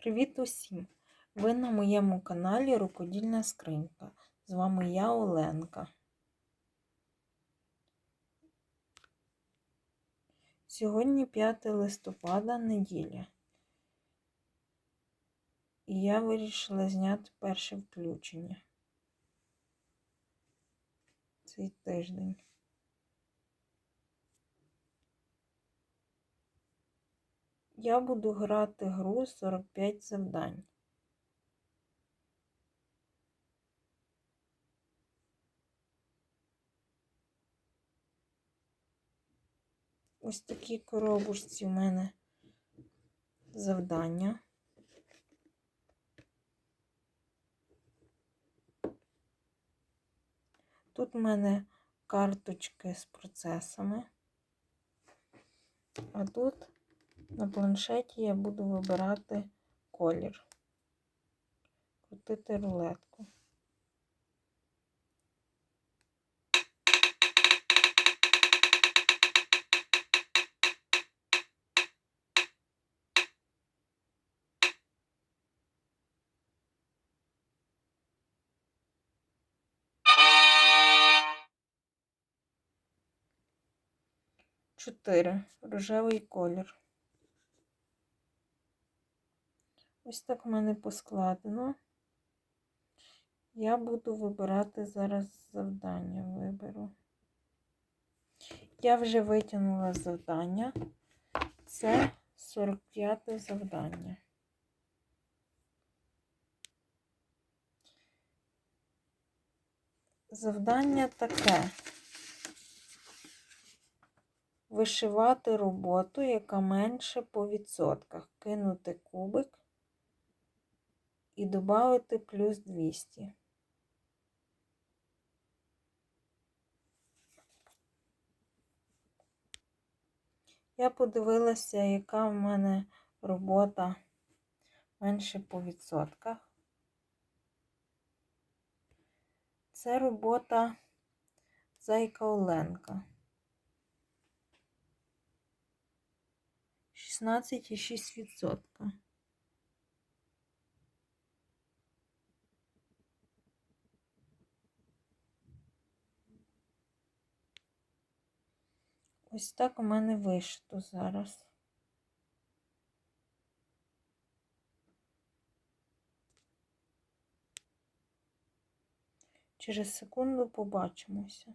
Привіт усім! Ви на моєму каналі Рукодільна Скринька. З вами я Оленка. Сьогодні 5 листопада, неділя. І я вирішила зняти перше включення цей тиждень. Я буду грати гру 45 завдань. Ось такі коробочці в мене завдання. Тут в мене карточки з процесами, а тут на планшеті я буду вибирати колір, крутити рулетку. Чотири. Рожевий колір. Ось так в мене поскладено. Я буду вибирати зараз завдання. Виберу. Я вже витягнула завдання. Це 45 завдання. Завдання таке. Вишивати роботу, яка менше по відсотках. Кинути кубик і додати плюс 200. Я подивилася, яка в мене робота менше по відсотках. Це робота Зайка Оленка. 16,6%. Ось так у мене вийшло зараз. Через секунду побачимося.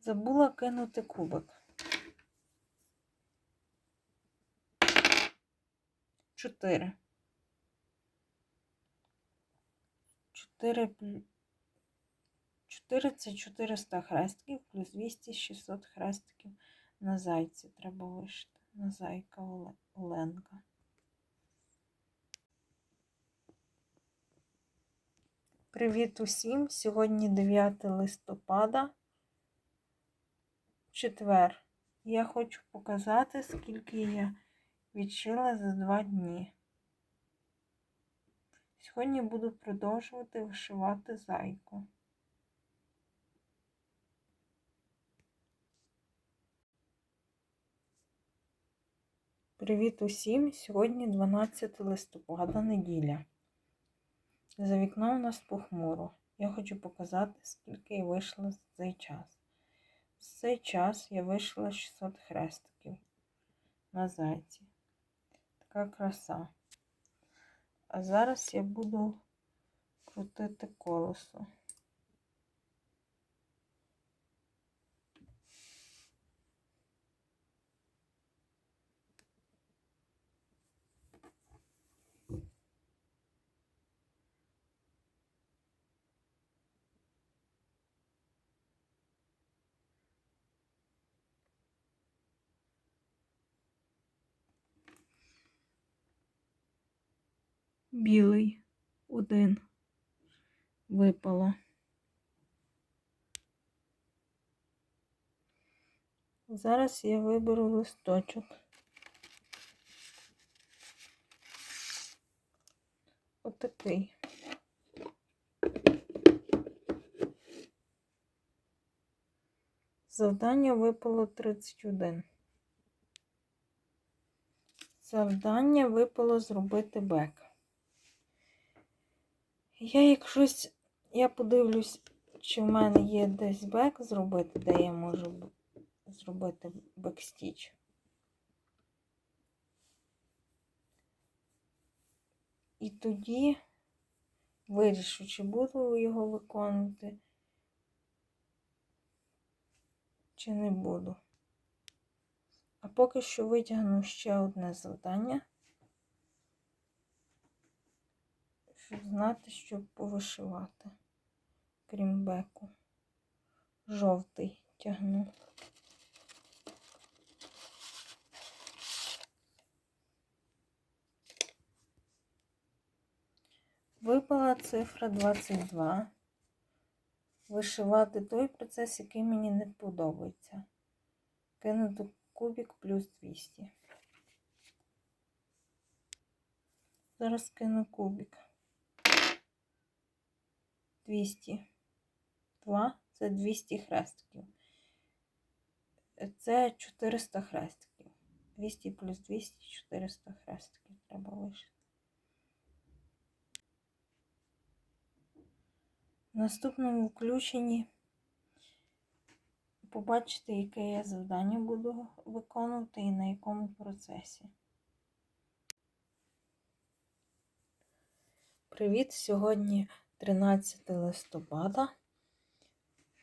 Забула кинути кубик. Чотири. Чотири 4 це 400 хрестиків, плюс 200 600 хрестиків на зайці треба вишити. На зайка Оленка. Привіт усім! Сьогодні 9 листопада, четвер. Я хочу показати, скільки я відшила за два дні. Сьогодні буду продовжувати вишивати зайку. Привіт усім! Сьогодні 12 листопада, неділя. За вікном у нас похмуро. Я хочу показати, скільки я вийшла за цей час. За цей час я вийшла 600 хрестиків на зайці. Така краса. А зараз я буду крутити колесо. Білий один випало. Зараз я виберу листочок. Отакий. Завдання випало 31. Завдання випало зробити бек. Я якщось, я подивлюсь, чи в мене є десь бек зробити, де я можу зробити бекстіч. І тоді вирішу, чи буду його виконувати, чи не буду. А поки що витягну ще одне завдання, щоб знати, що повишивати, крім беку. Жовтий тягну. Випала цифра 22. Вишивати той процес, який мені не подобається. Кинути кубик плюс 200. Зараз кину кубик. 200. 2 це 200 хрестиків. Це 400 хрестиків. 200 плюс 200 400 хрестиків треба вишити. В наступному включенні побачите, яке я завдання буду виконувати і на якому процесі. Привіт! Сьогодні 13 листопада,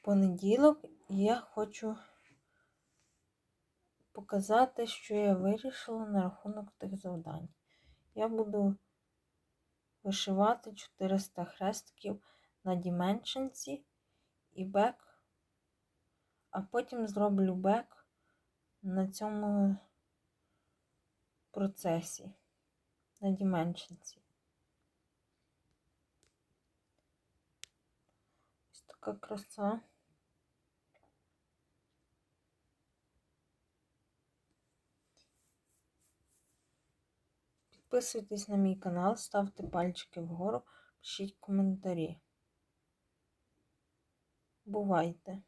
понеділок, і я хочу показати, що я вирішила на рахунок тих завдань. Я буду вишивати 400 хрестиків на Dimensions і бек, а потім зроблю бек на цьому процесі на Dimensions. Ось така краса. Підписуйтесь на мій канал, ставте пальчики вгору, пишіть коментарі. Бувайте!